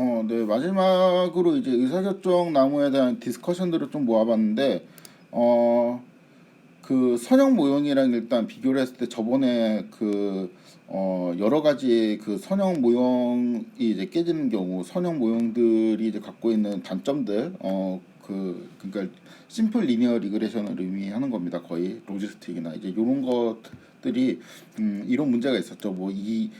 어, 네 마지막으로 이제 의사결정 나무에 대한 디스커션들을 좀 모아봤는데 어, 그 선형 모형이랑 일단 비교를 했을 때 저번에 그 어, 여러 가지 그 선형 모형이 이제 깨지는 경우 선형 모형들이 이제 갖고 있는 단점들 어, 그 그러니까 심플 리니어 리그레션을 의미하는 겁니다. 거의 로지스틱이나 이제 이런 것들이 음, 이런 문제가 있었죠. 뭐 이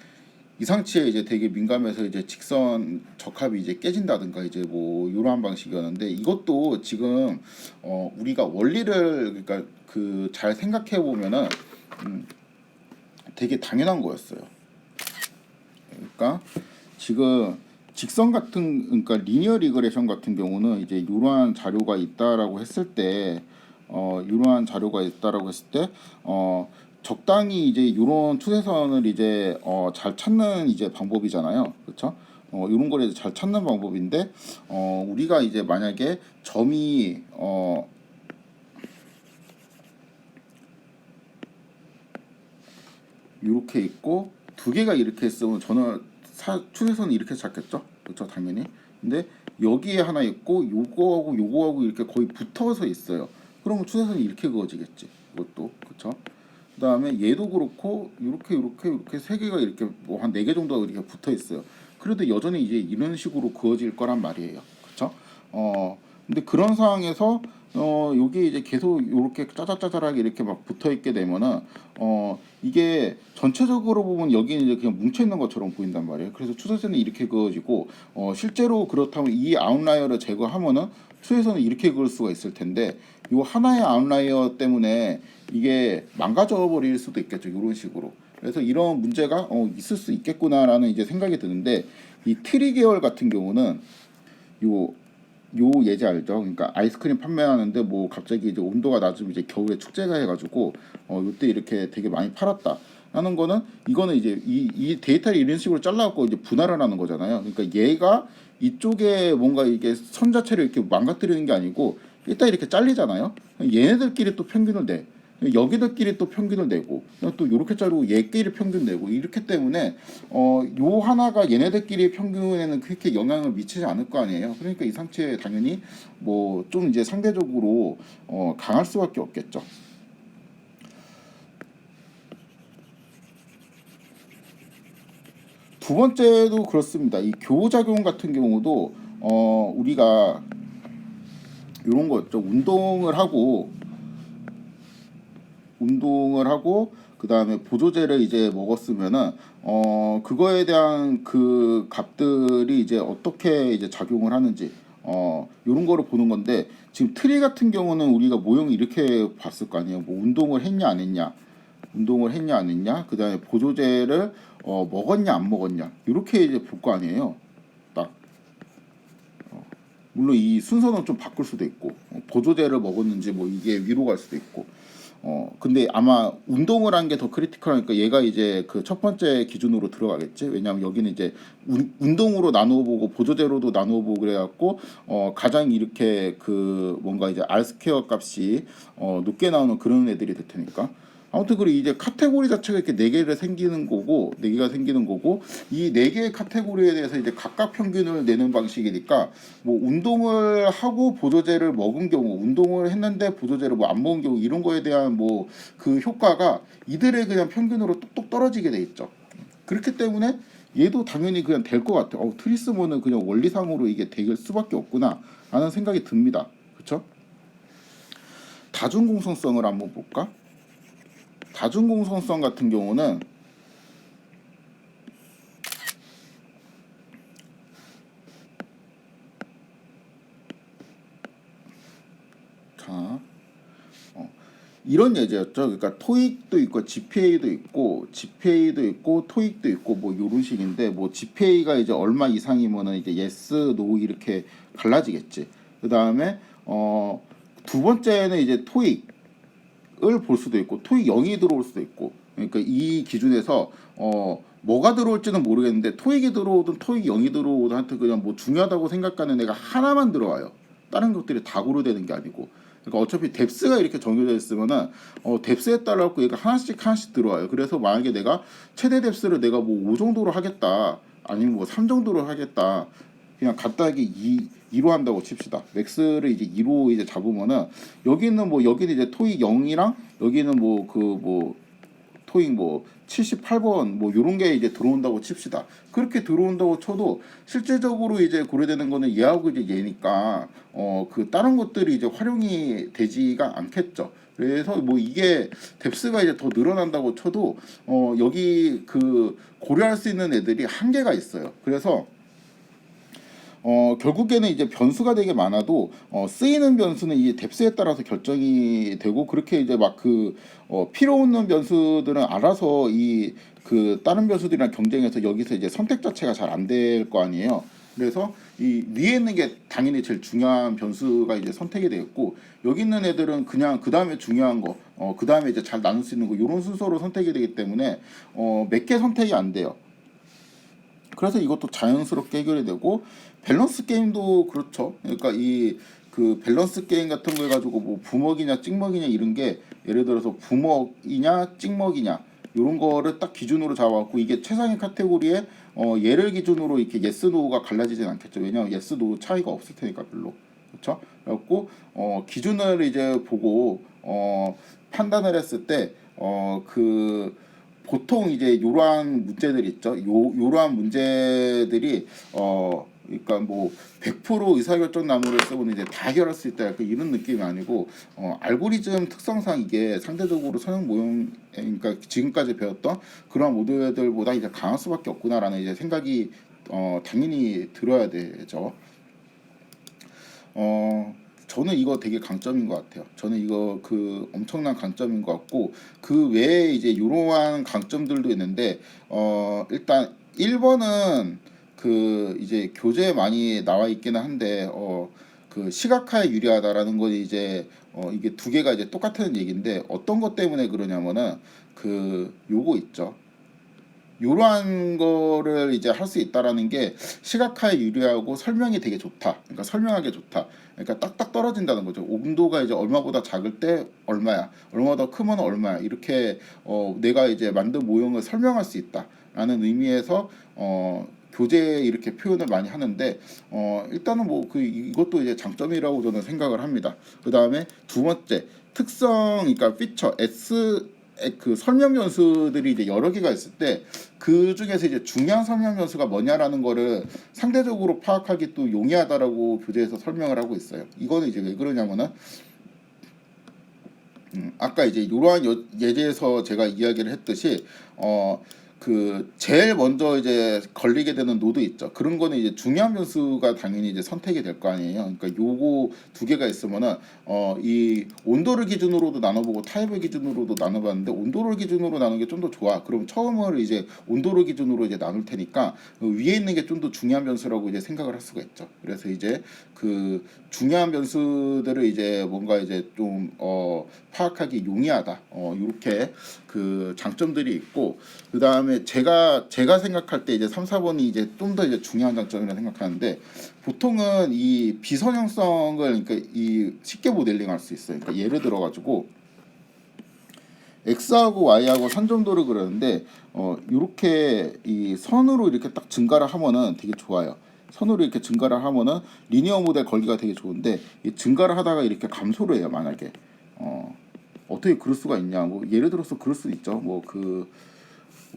이상치에 이제 되게 민감해서 이제 직선 적합이 이제 깨진다든가 이제 뭐 이러한 방식이었는데 이것도 지금 어 우리가 원리를 그러니까 그 잘 생각해 보면은 음 되게 당연한 거였어요. 그러니까 지금 직선 같은 그러니까 리니어 리그레션 같은 경우는 이제 이러한 자료가 있다라고 했을 때 어 이러한 자료가 있다라고 했을 때 어 적당히 이제 이런 추세선을 이제 어, 잘 찾는 이제 방법이잖아요. 그렇죠? 어, 이런 걸 이제 잘 찾는 방법인데 어, 우리가 이제 만약에 점이 어, 이렇게 있고 두 개가 이렇게 있으면 저는 사, 추세선을 이렇게 잡겠죠. 그렇죠? 당연히. 근데 여기에 하나 있고 요거하고 요거하고 이렇게 거의 붙어서 있어요. 그러면 추세선이 이렇게 그어지겠지. 이것도 그렇죠? 그 다음에 얘도 그렇고 이렇게 이렇게 이렇게 세 개가 이렇게 뭐 한 네 개 정도가 이렇게 붙어 있어요. 그래도 여전히 이제 이런 식으로 그어질 거란 말이에요. 그렇죠? 어 근데 그런 상황에서 어 여기 이제 계속 이렇게 짜잘짜잘하게 이렇게 막 붙어 있게 되면은 어 이게 전체적으로 보면 여기는 이제 그냥 뭉쳐 있는 것처럼 보인단 말이에요. 그래서 추세선이 이렇게 그어지고 어 실제로 그렇다면 이 아웃라이어를 제거하면은 추세선은 이렇게 그을 수가 있을 텐데 요 하나의 아웃라이어 때문에 이게 망가져 버릴 수도 있겠죠. 이런 식으로. 그래서 이런 문제가 어, 있을 수 있겠구나라는 이제 생각이 드는데 이 트리 계열 같은 경우는 요 요 예제 알죠? 그러니까 아이스크림 판매하는데 뭐 갑자기 이제 온도가 낮으면 이제 겨울에 축제가 해가지고 어 요때 이렇게 되게 많이 팔았다. 하는 거는 이거는 이제 이, 이 데이터를 이런 식으로 잘라갖고 이제 분할을 하는 거잖아요. 그러니까 얘가 이쪽에 뭔가 이게 선 자체를 이렇게 망가뜨리는 게 아니고 일단 이렇게 잘리잖아요. 얘네들끼리 또 평균을 내. 여기들끼리 또 평균을 내고 또 이렇게 자르고 얘끼리 평균 내고 이렇기 때문에 어 요 하나가 얘네들끼리 평균에는 그렇게 영향을 미치지 않을 거 아니에요. 그러니까 이 상체 당연히 뭐 좀 이제 상대적으로 어 강할 수밖에 없겠죠. 두 번째도 그렇습니다. 이 교작용 같은 경우도 어 우리가 이런 거 있죠. 운동을 하고 운동을 하고 그 다음에 보조제를 이제 먹었으면은 어 그거에 대한 그 값들이 이제 어떻게 이제 작용을 하는지 어 요런 거를 보는 건데 지금 트리 같은 경우는 우리가 모형이 이렇게 봤을 거 아니에요. 뭐 운동을 했냐 안 했냐 운동을 했냐 안 했냐 그 다음에 보조제를 어 먹었냐 안 먹었냐 이렇게 이제 볼 거 아니에요. 물론 이 순서는 좀 바꿀 수도 있고 어, 보조제를 먹었는지 뭐 이게 위로 갈 수도 있고. 어 근데 아마 운동을 한 게 더 크리티컬하니까 얘가 이제 그 첫 번째 기준으로 들어가겠지? 왜냐하면 여기는 이제 운, 운동으로 나누어 보고 보조제로도 나누어 보고 그래갖고 어 가장 이렇게 그 뭔가 이제 R 스퀘어 값이 어 높게 나오는 그런 애들이 될 테니까 아무튼 그리고 이제 카테고리 자체가 이렇게 네 개를 생기는 거고 네 개가 생기는 거고 이 네 개의 카테고리에 대해서 이제 각각 평균을 내는 방식이니까 뭐 운동을 하고 보조제를 먹은 경우 운동을 했는데 보조제를 뭐 안 먹은 경우 이런 거에 대한 뭐 그 효과가 이들의 그냥 평균으로 똑똑 떨어지게 돼 있죠. 그렇기 때문에 얘도 당연히 그냥 될 것 같아요. 어, 트리스모는 그냥 원리상으로 이게 될 수밖에 없구나 하는 생각이 듭니다. 그렇죠? 다중공성성을 한번 볼까? 다중 공성성 같은 경우는 자 어, 이런 예제였죠. 그러니까 토익도 있고 GPA도 있고 GPA도 있고 토익도 있고 뭐 이런 식인데 뭐 GPA가 이제 얼마 이상이면은 이제 yes, no 이렇게 갈라지겠지. 그 다음에 어 두 번째는 이제 토익 을 볼 수도 있고 토익 0이 들어올 수도 있고 그러니까 이 기준에서 어 뭐가 들어올지는 모르겠는데 토익이 들어오든 토익 0이 들어오든 하여튼 그냥 뭐 중요하다고 생각하는 애가 하나만 들어와요. 다른 것들이 다 고려되는 게 아니고 그러니까 어차피 뎁스가 이렇게 정해져 있으면은 어 뎁스에 따라 갖고 얘가 하나씩 하나씩 들어와요. 그래서 만약에 내가 최대 뎁스를 내가 뭐 5 정도로 하겠다 아니면 뭐 3 정도로 하겠다 그냥 간단하게 2 2로 한다고 칩시다. 맥스를 이제 2로 이제 잡으면은 여기는 뭐 여기는 이제 토익 0이랑 여기는 뭐그 뭐 토익 뭐 78번 뭐 요런 게 이제 들어온다고 칩시다. 그렇게 들어온다고 쳐도 실제적으로 이제 고려되는 거는 얘하고 이제 얘니까 어 그 다른 것들이 이제 활용이 되지가 않겠죠. 그래서 뭐 이게 뎁스가 이제 더 늘어난다고 쳐도 어 여기 그 고려할 수 있는 애들이 한계가 있어요. 그래서 어 결국에는 이제 변수가 되게 많아도 어 쓰이는 변수는 이 뎁스에 따라서 결정이 되고 그렇게 이제 막 그 어 필요 없는 변수들은 알아서 이 그 다른 변수들이랑 경쟁해서 여기서 이제 선택 자체가 잘 안 될 거 아니에요. 그래서 이 위에 있는 게 당연히 제일 중요한 변수가 이제 선택이 되겠고 여기 있는 애들은 그냥 그 다음에 중요한 거, 어, 그 다음에 이제 잘 나눌 수 있는 거 이런 순서로 선택이 되기 때문에 어, 몇 개 선택이 안 돼요. 그래서 이것도 자연스럽게 해결이 되고 밸런스 게임도 그렇죠. 그러니까 이 그 밸런스 게임 같은 거 해가지고 뭐 부먹이냐 찍먹이냐 이런 게 예를 들어서 부먹이냐 찍먹이냐 이런 거를 딱 기준으로 잡아갖고 이게 최상위 카테고리에 어 얘를 기준으로 이렇게 예스 노가 갈라지진 않겠죠. 왜냐면 예스 노 차이가 없을 테니까 별로 그렇죠. 그래갖고 어 기준을 이제 보고 어 판단을 했을 때어그 보통 이제 요러한 문제들 있죠. 요 요러한 문제들이 어 그러니까 뭐 100% 의사결정 나무를 써보는 이제 다 해결할 수 있다 약간 이런 느낌이 아니고 어 알고리즘 특성상 이게 상대적으로 선형 모형 그러니까 지금까지 배웠던 그런 모델들보다 이제 강할 수밖에 없구나라는 이제 생각이 어 당연히 들어야 되죠. 어 저는 이거 되게 강점인 것 같아요. 저는 이거 그 엄청난 강점인 것 같고 그 외에 이제 이러한 강점들도 있는데 어 일단 1번은 그 이제 교재에 많이 나와 있기는 한데 어 그 시각화에 유리하다라는 건 이제 어 이게 두 개가 이제 똑같은 얘기인데 어떤 것 때문에 그러냐면은 그 요거 있죠. 요러한 거를 이제 할 수 있다라는 게 시각화에 유리하고 설명이 되게 좋다. 그러니까 설명하기 좋다. 그러니까 딱딱 떨어진다는 거죠. 온도가 이제 얼마보다 작을 때 얼마야, 얼마보다 크면 얼마야. 이렇게 어 내가 이제 만든 모형을 설명할 수 있다라는 의미에서 어 교재에 이렇게 표현을 많이 하는데 어 일단은 뭐 그 이것도 이제 장점이라고 저는 생각을 합니다. 그 다음에 두 번째 특성, 그러니까 피처 S 그 설명 변수들이 이제 여러 개가 있을 때 그 중에서 이제 중요한 설명 변수가 뭐냐라는 거를 상대적으로 파악하기 또 용이하다라고 교재에서 설명을 하고 있어요. 이거는 이제 왜 그러냐면은 음, 아까 이제 이러한 여- 예제에서 제가 이야기를 했듯이 어 그 제일 먼저 이제 걸리게 되는 노드 있죠. 그런 거는 이제 중요한 변수가 당연히 이제 선택이 될 거 아니에요. 그러니까 요거 두 개가 있으면은 어 이 온도를 기준으로도 나눠보고 타입을 기준으로도 나눠봤는데 온도를 기준으로 나누는 게좀 더 좋아. 그럼 처음을 이제 온도를 기준으로 이제 나눌 테니까 그 위에 있는 게 좀 더 중요한 변수라고 이제 생각을 할 수가 있죠. 그래서 이제 그 중요한 변수들을 이제 뭔가 이제 좀 어 파악하기 용이하다. 어 이렇게 그 장점들이 있고 그 다음 에 제가 제가 생각할 때 이제 3, 4번이 이제 좀 더 이제 중요한 장점이라 생각하는데 보통은 이 비선형성을 그러니까 이 쉽게 모델링할 수 있어요. 그러니까 예를 들어 가지고 x하고 y하고 선점도를 그러는데 어 이렇게 이 선으로 이렇게 딱 증가를 하면은 되게 좋아요. 선으로 이렇게 증가를 하면은 리니어 모델 걸기가 되게 좋은데 이 증가를 하다가 이렇게 감소를 해요. 만약에 어 어떻게 그럴 수가 있냐? 뭐 예를 들어서 그럴 수 있죠. 뭐그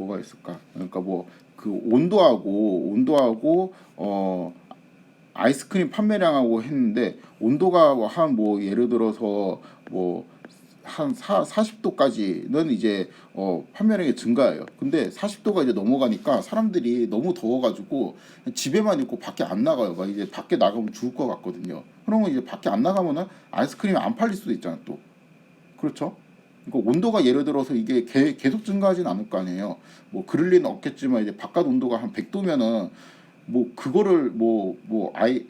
뭐가 있을까? 그러니까 뭐 그 온도하고 온도하고 어 아이스크림 판매량하고 했는데 온도가 한 뭐 예를 들어서 뭐 한 40도까지는 이제 어 판매량이 증가해요. 근데 40도가 이제 넘어가니까 사람들이 너무 더워가지고 집에만 있고 밖에 안 나가요. 막 이제 밖에 나가면 죽을 것 같거든요. 그러면 이제 밖에 안 나가면은 아이스크림이 안 팔릴 수도 있잖아 또. 그렇죠? 그러니까 온도가 예를 들어서 이게 개, 계속 증가하진 않을 거 아니에요. 뭐 그럴 리는 없겠지만 이제 바깥 온도가 한 100도면은 뭐 그거를 뭐뭐 아이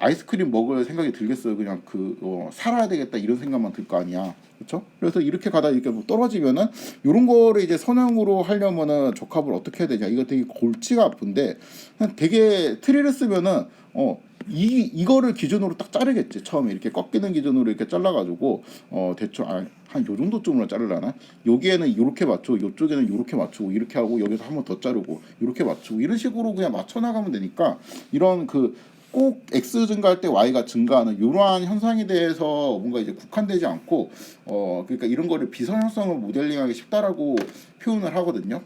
아이스크림 먹을 생각이 들겠어요. 그냥 그 어, 살아야 되겠다 이런 생각만 들 거 아니야. 그렇죠? 그래서 이렇게 가다 이렇게 뭐 떨어지면은 이런 거를 이제 선형으로 하려면은 적합을 어떻게 해야 되냐? 이거 되게 골치가 아픈데 그냥 되게 트리를 쓰면은 어. 이 이거를 기준으로 딱 자르겠지 처음에 이렇게 꺾이는 기준으로 이렇게 잘라가지고 어 대충 아, 한 요 정도쯤으로 자르려나 여기에는 이렇게 맞추고 이쪽에는 이렇게 맞추고 이렇게 하고 여기서 한 번 더 자르고 이렇게 맞추고 이런 식으로 그냥 맞춰 나가면 되니까 이런 그 꼭 x 증가할 때 y가 증가하는 이러한 현상에 대해서 뭔가 이제 국한되지 않고 어 그러니까 이런 거를 비선형성을 모델링하기 쉽다라고 표현을 하거든요.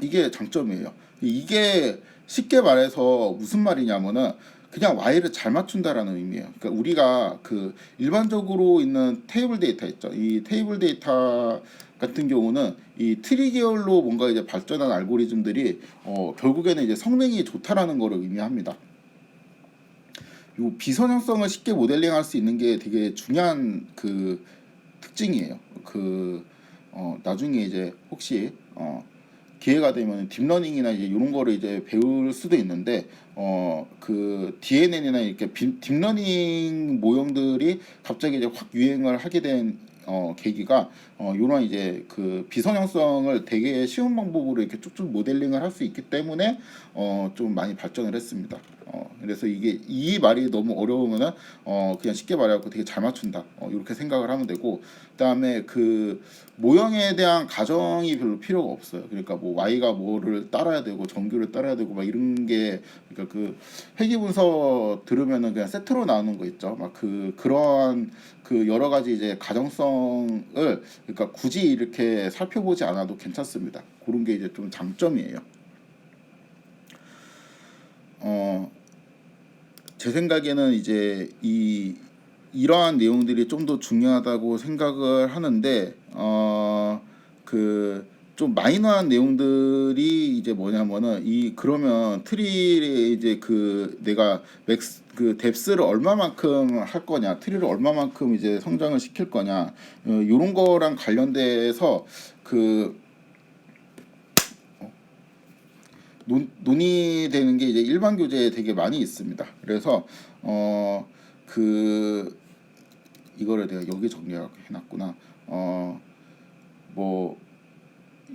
이게 장점이에요. 이게 쉽게 말해서 무슨 말이냐면은 그냥 y를 잘 맞춘다라는 의미예요. 그러니까 우리가 그 일반적으로 있는 테이블 데이터 있죠. 이 테이블 데이터 같은 경우는 이 트리 계열로 뭔가 이제 발전한 알고리즘들이 어 결국에는 이제 성능이 좋다라는 거를 의미합니다. 요 비선형성을 쉽게 모델링할 수 있는 게 되게 중요한 그 특징이에요. 그 어, 나중에 이제 혹시 어, 기회가 되면 딥러닝이나 이제 이런 거를 이제 배울 수도 있는데 어 그 DNN이나 이렇게 비, 딥러닝 모형들이 갑자기 이제 확 유행을 하게 된 어, 계기가 어, 요런 이제 그 비선형성을 되게 쉬운 방법으로 이렇게 쭉쭉 모델링을 할 수 있기 때문에 어, 좀 많이 발전을 했습니다. 어, 그래서 이게 이 말이 너무 어려우면은 어, 그냥 쉽게 말해갖고 되게 잘 맞춘다. 어, 이렇게 생각을 하면 되고 그다음에 그 모형에 대한 가정이 별로 필요가 없어요. 그러니까 뭐 y가 뭐를 따라야 되고 정규를 따라야 되고 막 이런 게 그러니까 그 회귀 분석 들으면은 그냥 세트로 나오는 거 있죠. 막 그 그러한 그 여러 가지 이제 가정성 을 그러니까 굳이 이렇게 살펴보지 않아도 괜찮습니다. 그런 게 이제 좀 장점이에요. 어, 제 생각에는 이제 이 이러한 내용들이 좀 더 중요하다고 생각을 하는데 어, 그 좀 마이너한 내용들이 이제 뭐냐면은 이 그러면 트리 이제 그 내가 맥스 그 뎁스를 얼마만큼 할 거냐 트리를 얼마만큼 이제 성장을 시킬 거냐 어, 요런 거랑 관련돼서 그 논, 논의되는 게 이제 일반 교재에 되게 많이 있습니다. 그래서 어 그 이거를 내가 여기 정리해 놨구나. 어뭐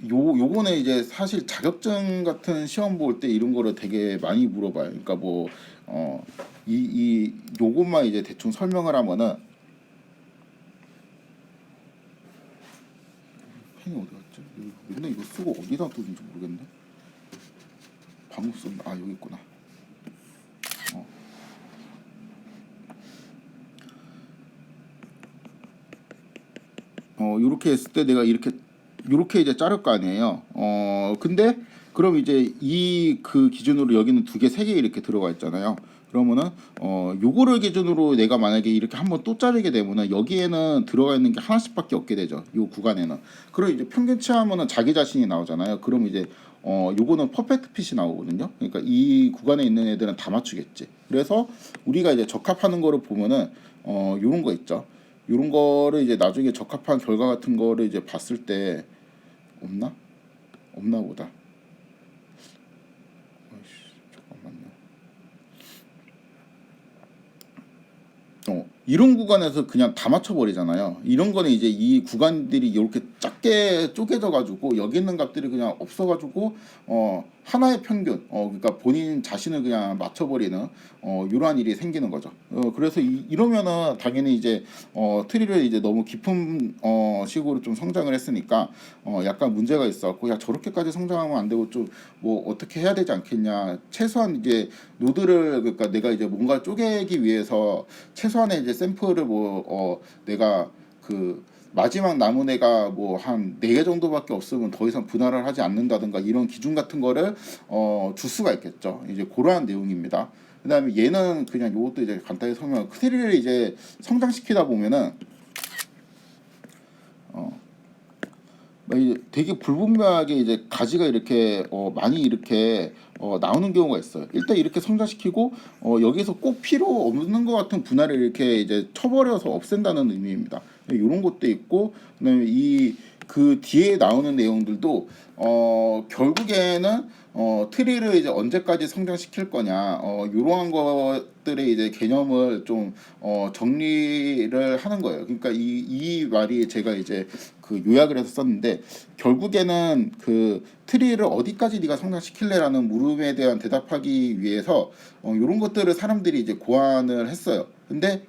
요 요거는 이제 사실 자격증 같은 시험 볼 때 이런 거를 되게 많이 물어봐요. 그러니까 뭐 어 이 이 요것만 이제 대충 설명을 하면은 펜이 어디 갔지? 맨날 이거 쓰고 어디다 두는지 모르겠네. 방금 쓴, 아 여기 있구나. 어. 어 이렇게 했을 때 내가 이렇게 이렇게 이제 자를 거 아니에요. 어 근데 그럼 이제 이 그 기준으로 여기는 두 개, 세 개 이렇게 들어가 있잖아요. 그러면은 어 요거를 기준으로 내가 만약에 이렇게 한번 또 자르게 되면은 여기에는 들어가 있는 게 하나씩밖에 없게 되죠. 요 구간에는. 그럼 이제 평균치 하면은 자기 자신이 나오잖아요. 그럼 이제 어 요거는 퍼펙트 핏이 나오거든요. 그러니까 이 구간에 있는 애들은 다 맞추겠지. 그래서 우리가 이제 적합하는 거를 보면은 어 요런 거 있죠. 요런 거를 이제 나중에 적합한 결과 같은 거를 이제 봤을 때 없나? 없나 보다. 아이씨, 잠깐만요. 어, 이런 구간에서 그냥 다 맞춰버리잖아요. 이런 거는 이제 이 구간들이 이렇게 작게 쪼개져 가지고 여기 있는 값들이 그냥 없어 가지고 어 하나의 평균 어 그러니까 본인 자신을 그냥 맞춰버리는 어 이러한 일이 생기는 거죠. 어 그래서 이, 이러면은 당연히 이제 어 트리를 이제 너무 깊은 어 식으로 좀 성장을 했으니까 어 약간 문제가 있었고 야 저렇게까지 성장하면 안 되고 좀 뭐 어떻게 해야 되지 않겠냐 최소한 이제 노드를 그러니까 내가 이제 뭔가 쪼개기 위해서 최소한의 이제 샘플을 뭐 어 내가 그 마지막 남은 애가 뭐 한 네 개 정도밖에 없으면 더 이상 분할을 하지 않는다든가 이런 기준 같은 거를 어 줄 수가 있겠죠. 이제 그러한 내용입니다. 그 다음에 얘는 그냥 요것도 이제 간단히 설명. 트리를 이제 성장시키다 보면은 어 막 이제 되게 불분명하게 이제 가지가 이렇게 어 많이 이렇게 어 나오는 경우가 있어요. 일단 이렇게 성장시키고 어 여기서 꼭 필요 없는 것 같은 분할을 이렇게 이제 쳐버려서 없앤다는 의미입니다. 이런 것도 있고 그다음에 이 그 뒤에 나오는 내용들도 어 결국에는 어, 트리를 이제 언제까지 성장시킬 거냐, 어, 이러한 것들의 이제 개념을 좀 어, 정리를 하는 거예요. 그러니까 이, 이 말이 제가 이제 그 요약을 해서 썼는데 결국에는 그 트리를 어디까지 네가 성장시킬래라는 물음에 대한 대답하기 위해서 어, 이런 것들을 사람들이 이제 고안을 했어요. 근데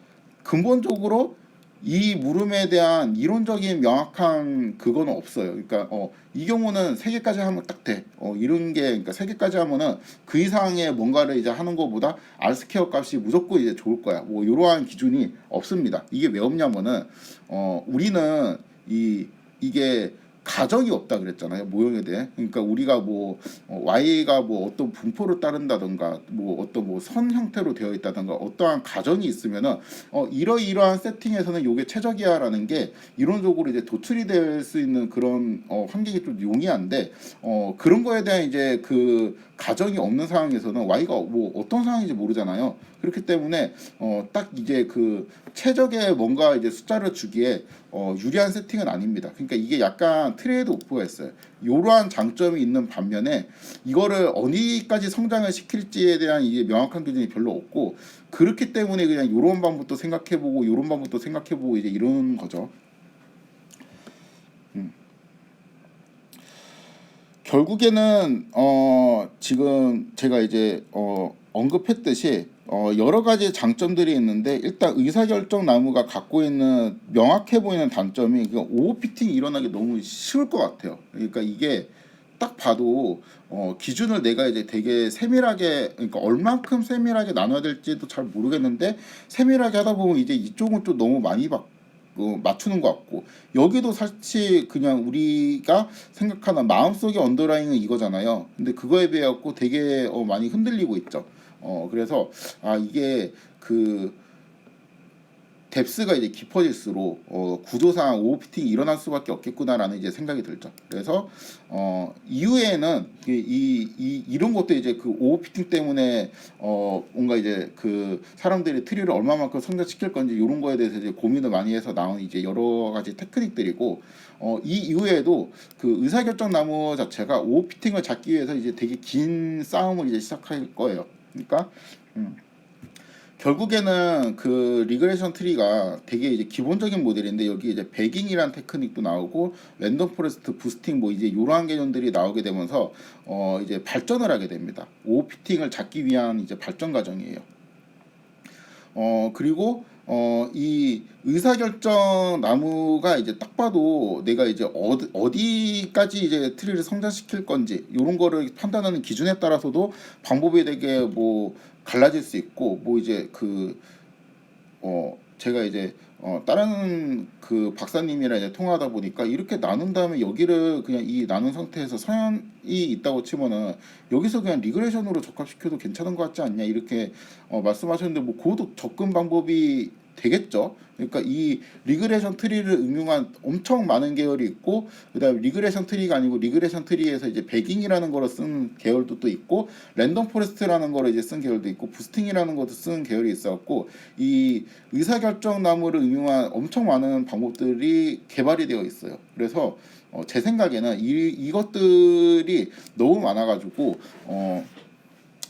근본적으로 이 물음에 대한 이론적인 명확한 그거는 없어요. 그러니까 어, 이 경우는 세 개까지 하면 딱 돼. 어, 이런 게 그러니까 세 개까지 하면은 그 이상의 뭔가를 이제 하는 것보다 R 스퀘어 값이 무조건 이제 좋을 거야. 뭐 이러한 기준이 없습니다. 이게 왜 없냐면은 어, 우리는 이 이게 가정이 없다 그랬잖아요 모형에 대해. 그러니까 우리가 뭐 어, y가 뭐 어떤 분포를 따른다던가 뭐 어떤 뭐 선 형태로 되어 있다던가 어떠한 가정이 있으면은 어 이러이러한 세팅에서는 요게 최적이야라는 게 이론적으로 이제 도출이 될 수 있는 그런 어 환경이 좀 용이한데 어 그런 거에 대한 이제 그 가정이 없는 상황에서는 y가 뭐 어떤 상황인지 모르잖아요 그렇기 때문에 어 딱 이제 그 최적의 뭔가 이제 숫자를 주기에 어 유리한 세팅은 아닙니다 그러니까 이게 약간 트레이드 오프가 있어요 이러한 장점이 있는 반면에 이거를 어디까지 성장을 시킬지에 대한 이게 명확한 기준이 별로 없고 그렇기 때문에 그냥 이런 방법도 생각해보고 이런 방법도 생각해보고 이제 이런 거죠. 음. 결국에는 어 지금 제가 이제 어 언급했듯이 어 여러 가지 장점들이 있는데 일단 의사결정 나무가 갖고 있는 명확해 보이는 단점이 그 오버피팅이 일어나기 너무 쉬울 것 같아요. 그러니까 이게 딱 봐도 어 기준을 내가 이제 되게 세밀하게 그러니까 얼만큼 세밀하게 나눠야 될지도 잘 모르겠는데 세밀하게 하다 보면 이제 이쪽은 좀 너무 많이 받 어, 맞추는 것 같고 여기도 사실 그냥 우리가 생각하는 마음속의 언더라인은 이거잖아요. 근데 그거에 비해 갖고 되게 어, 많이 흔들리고 있죠. 어 그래서 아 이게 그 뎁스가 이제 깊어질수록 어, 구조상 오버피팅이 일어날 수밖에 없겠구나라는 이제 생각이 들죠. 그래서 어, 이후에는 이, 이, 이 이런 것도 이제 그 오버피팅 때문에 어, 뭔가 이제 그 사람들이 트리를 얼마만큼 성장시킬 건지 이런 거에 대해서 이제 고민을 많이 해서 나온 이제 여러 가지 테크닉들이고 어, 이 이후에도 그 의사결정 나무 자체가 오버피팅을 잡기 위해서 이제 되게 긴 싸움을 이제 시작할 거예요. 그러니까 음. 결국에는 그 리그레이션 트리가 되게 이제 기본적인 모델인데 여기 이제 배깅이란 테크닉도 나오고 랜덤 포레스트 부스팅 뭐 이제 이러한 개념들이 나오게 되면서 어 이제 발전을 하게 됩니다. 오피팅을 잡기 위한 이제 발전 과정이에요. 어 그리고 어 이 의사결정 나무가 이제 딱 봐도 내가 이제 어디 어디까지 이제 트리를 성장시킬 건지 이런 거를 판단하는 기준에 따라서도 방법이 되게 뭐 갈라질 수 있고 뭐 이제 그 어 제가 이제 어 다른 그 박사님이랑 이제 통화하다 보니까 이렇게 나눈 다음에 여기를 그냥 이 나눈 상태에서 서연이 있다고 치면은 여기서 그냥 리그레이션으로 적합시켜도 괜찮은 것 같지 않냐 이렇게 어 말씀하셨는데 뭐 그것도 접근 방법이 되겠죠. 그러니까 이 리그레이션 트리를 응용한 엄청 많은 계열이 있고 그다음에 리그레이션 트리가 아니고 리그레이션 트리에서 이제 배깅이라는 거를 쓴 계열도 또 있고 랜덤 포레스트라는 거를 이제 쓴 계열도 있고 부스팅이라는 것도 쓴 계열이 있어갖고 이 의사결정 나무를 응용한 엄청 많은 방법들이 개발이 되어 있어요. 그래서 어, 제 생각에는 이 이것들이 너무 많아가지고 어.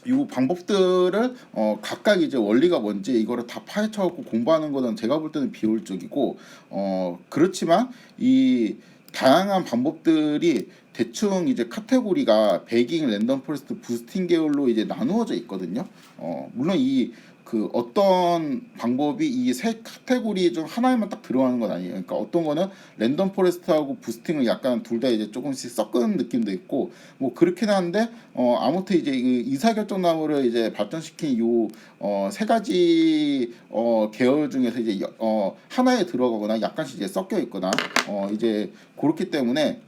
이 방법들을 어 각각 이제 원리가 뭔지 이거를 다 파헤쳐 갖고 공부하는 거는 제가 볼 때는 비효율적이고 어 그렇지만 이 다양한 방법들이 대충 이제 카테고리가 배깅, 랜덤 포레스트, 부스팅 계열로 이제 나누어져 있거든요. 어 물론 이 그 어떤 방법이 이 세 카테고리 중 하나에만 딱 들어가는 건 아니에요. 그러니까 어떤 거는 랜덤 포레스트하고 부스팅을 약간 둘 다 이제 조금씩 섞은 느낌도 있고 뭐 그렇긴 한데 어 아무튼 이제 이 이사결정 나무를 이제 발전시킨 요어세 가지 어 계열 중에서 이제 여- 어 하나에 들어가거나 약간씩 이제 섞여 있거나 어 이제 그렇기 때문에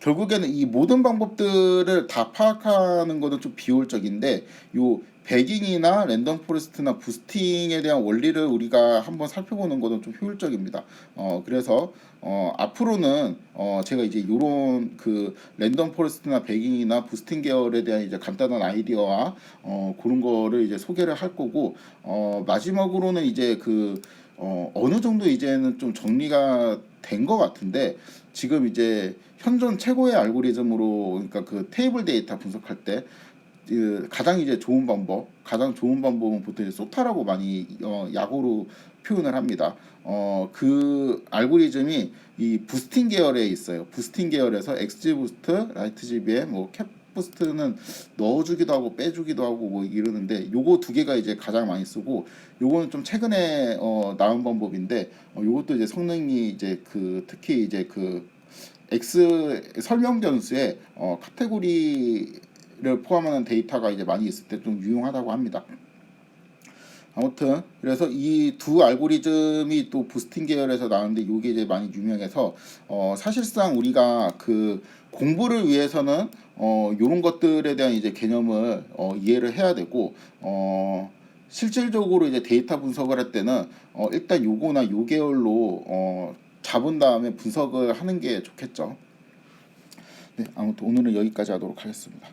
결국에는 이 모든 방법들을 다 파악하는 것은 좀 비효율적인데 요 배깅이나 랜덤 포레스트나 부스팅에 대한 원리를 우리가 한번 살펴보는 것은 좀 효율적입니다. 어 그래서 어 앞으로는 어 제가 이제 요런 그 랜덤 포레스트나 배깅이나 부스팅 계열에 대한 이제 간단한 아이디어와 어 그런 거를 이제 소개를 할 거고 어 마지막으로는 이제 그 어, 어느 정도 이제는 좀 정리가 된 것 같은데 지금 이제 현존 최고의 알고리즘으로 그러니까 그 테이블 데이터 분석할 때그 가장 이제 좋은 방법, 가장 좋은 방법은 보통 소타라고 많이 어, 약어로 표현을 합니다. 어, 그 알고리즘이 이 부스팅 계열에 있어요. 부스팅 계열에서 XG 부스트, 라이트 GBM, 뭐캡 부스트는 넣어주기도 하고 빼주기도 하고 뭐 이러는데 요거 두 개가 이제 가장 많이 쓰고 요거는 좀 최근에 어, 나온 방법인데 어, 요것도 이제 성능이 이제 그 특히 이제 그 X 설명 변수에 어, 카테고리 를 포함하는 데이터가 이제 많이 있을 때 좀 유용하다고 합니다. 아무튼 그래서 이 두 알고리즘이 또 부스팅 계열에서 나왔는데 요게 이제 많이 유명해서 어 사실상 우리가 그 공부를 위해서는 어 요런 것들에 대한 이제 개념을 어 이해를 해야 되고 어 실질적으로 이제 데이터 분석을 할 때는 어 일단 요거나 요 계열로 어 잡은 다음에 분석을 하는 게 좋겠죠. 네, 아무튼 오늘은 여기까지 하도록 하겠습니다.